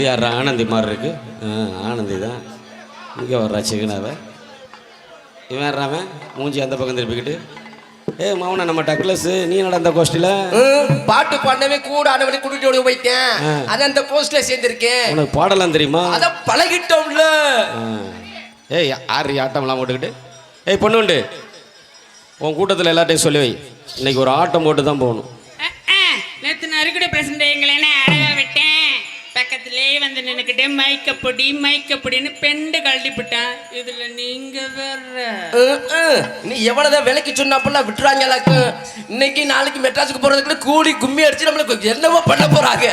இது யார் ஆனந்தி மாதிரி இருக்கு. ஆ ஆனந்தி தான். இங்கே வர்றா சிக்கனாவை. இவன் யாராவன் மூஞ்சி அந்த பக்கம் திருப்பிக்கிட்டு. ஏ மௌன நம்ம டக்ளஸ் நீ நடந்த கோஷ்டியில் ம், பாட்டு பாடவே கூட அனுமதி கூட்டிட்டு ஓடி போயிட்டேன். அது அந்த போஸ்ட்ல சேர்ந்திருக்கேன். உனக்கு பாடலாம் தெரியுமா? அத பழகிட்டோம்ல. ஏய் ஆறு ஆட்டம்லாம் போட்டுக்கிட்டு? ஏய் பொண்ணுண்டு உன் கூட்டத்தில் எல்லாத்தையும் சொல்லி வை. இன்னைக்கு ஒரு ஆட்டம் போட்டு தான் போகணும். வந்து நின்னுக்கிட்டு மைக்கப்பொடி மைக்கப்பொடின்னு பெண்டு கழட்டி விட்டான் இதுல நீங்க வேற. நீ எவ்வளவுதான் விலைக்கு சொன்னாப்பெல்லாம் விட்டுறாங்களாக்கு இன்னைக்கு நாளைக்கு மெட்ராஸுக்கு போறதுக்குள்ள கூடி கும்மி அடிச்சு நம்மளுக்கு என்னவோ பண்ண போறாங்க.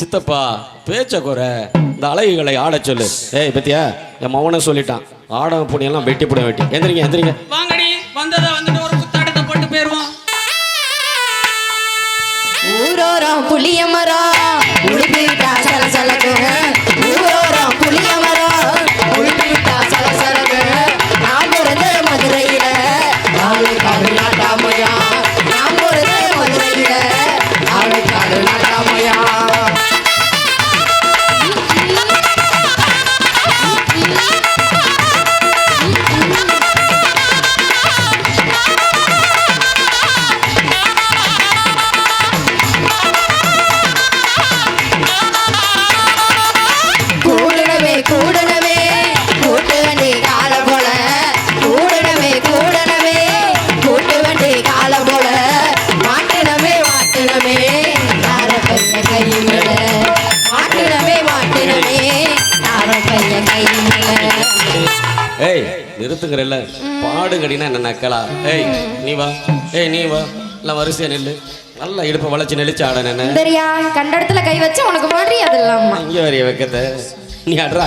சித்தப்பா பேச்ச குறை. இந்த அழகுகளை ஆடச் சொல்லு. ஏய் பத்தியா? என் மவனை சொல்லிட்டான். ஆட பொடியெல்லாம் வெட்டி போட வெட்டி. எந்திரிங்க எந்திரிங்க. வாங்கடி வந்ததா வந்துட்டு ஒரு குத்தாட்டத்தை போட்டு போயிருவோம். ஊரோரம் புளிய ஏய் நிறுத்துங்கிறல்ல பாடுங்கடினா என்ன நக்கலா? ஏய் நீ வா. ஏய் நீ வா. எல்லாம் வரிசையா நில்லு. நல்லா இடுப்பை வளைச்சு நெளிச்சு ஆட என்ன? சுந்தரியா கண்ட இடத்துல கை வச்சு உனக்கு மாதிரி அதெல்லாம். இங்கே வரைய வைக்கத்த நீ ஆடுறா.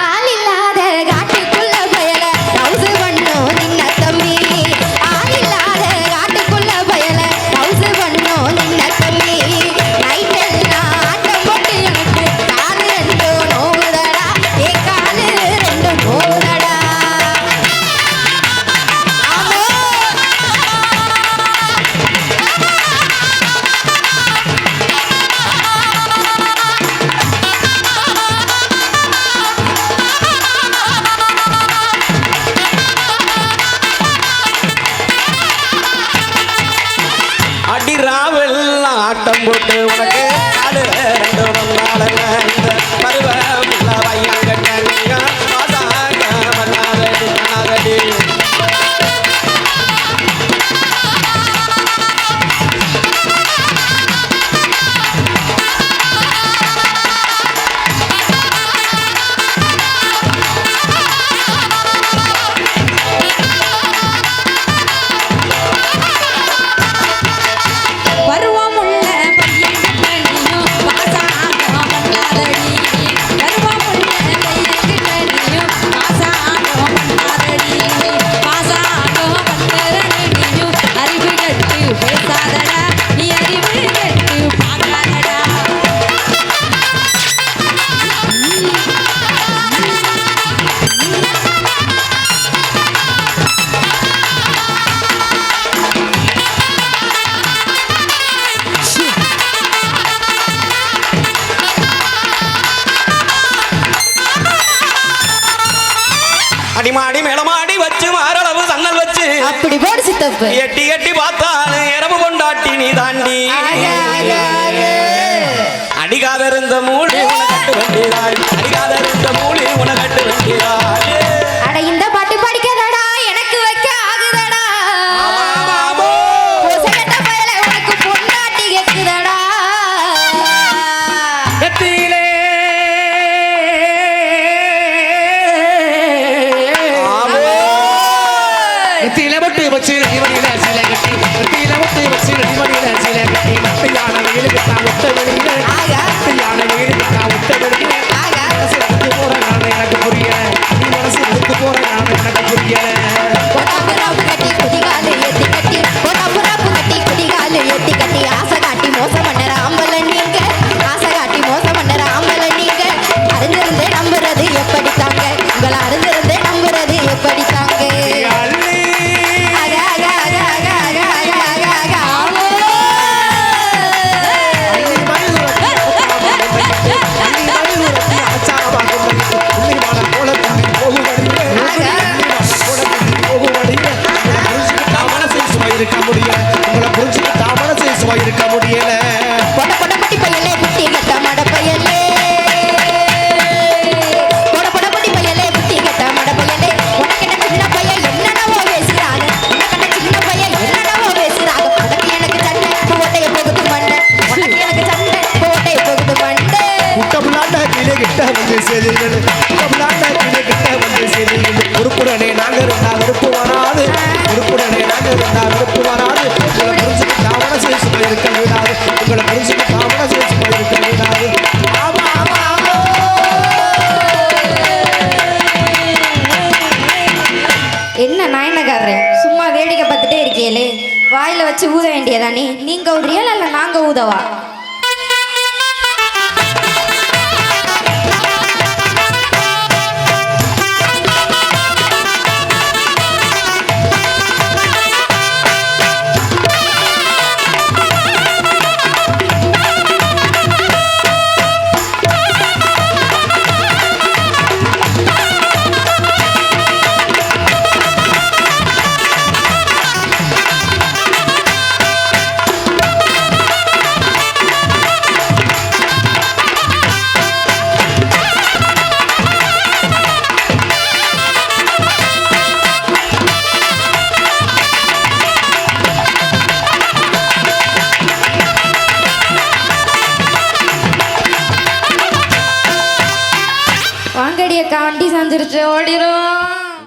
அடிமாடி மேலமாடி வச்சு மாரளவு சன்னல் வச்சு. அப்படி போடு சித்தப்பு. எட்டி எட்டி பார்த்தாலு இரவு கொண்டாட்டி நீ தாண்டி. அடிகாத இருந்த மூலி உனக்கட்டு வண்டிதாள் அடிகாத இருந்த வேண்டியலே வாயில் வச்சு ஊத வேண்டியதானே நீங்கள் ஊதுறியா அல்ல நாங்கள் ஊதவா? வந்துருச்சு ஓடிடும்